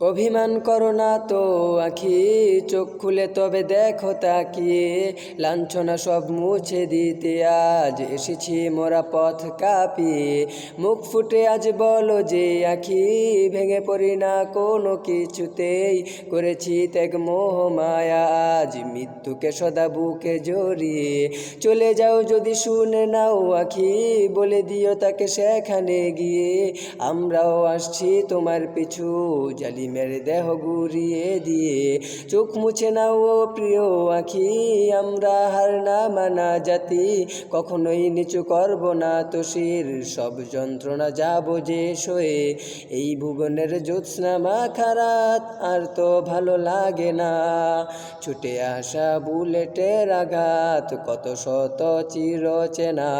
অভিমান করো না তো, আখি। চোখ খুলে তবে দেখো তাকিয়ে। লাঞ্ছনা সব মুছে দিতে আজ এসেছি মোরা পথ কাঁপিয়ে। মুখ ফুটে আজ বলো যে, আখি, ভেঙে পড়ি না কোনো কিছুতেই। করেছি ত্যাগ মোহ মায়া। আজ মৃত্যুকে সদা বুকে জড়িয়ে চলে যাও যদি শুনে নাও আখি, বলে দিও তাকে সেখানে গিয়ে। আমরাও আসছি তোমার পিছু, জালিমের দেহ গুরিয়ে দিয়ে। চোখ মুছে নাও প্রিয় আখি, আমরা হার না মানা জাতি, কখনোই নিচু করব না তো শির সব যন্ত্রণা যাব যে সয়ে। এই ভুবনের জ্যোৎস্না মাখারাত, আর তো ভালো লাগে না। ছুটে আসা বুলেটের আঘাত, কত শত চির চেনা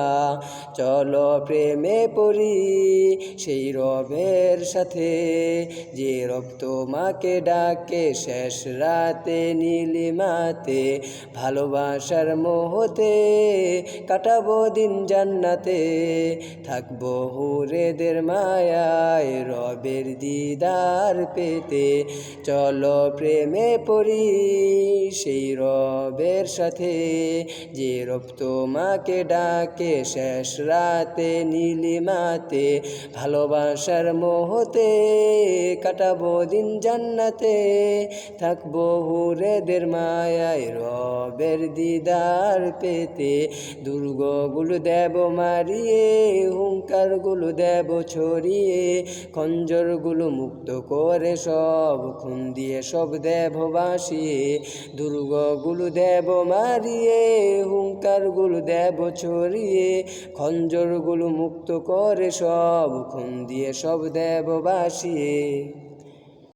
চলো প্রেমে পড়ি সেই রবের সাথে, যে রব তোমাকে ডাকে শেষ রাতে নীলিমাতে। ভালোবাসার মোহতে কাটাবো দিন জান্নাতে, থাকব হুরেদের মায়ায় রবের দিদার পেতে। চলো প্রেমে পড়ি সেই রবের সাথে। যে রব তোমাকে ডাকে শেষ রাতে নীলিমাতে, ভালোবাসার মোহতে কাটাবো দিন জান্নাতে। থাকব হুরেদের মায়ায় রবের দিদার পেতে। দুর্গগুলো দেব মারিয়ে, হুঙ্কারগুলো দেব ছড়িয়ে। খঞ্জরগুলো মুক্ত করে সব, খুন দিয়ে সব দেব বাসিয়ে দুর্গগুলো দেব মারিয়ে হুঙ্কার দেব ছড়িয়ে খঞ্জরগুলো মুক্ত করে সব, খুন দিয়ে সব দেব বাসিয়ে।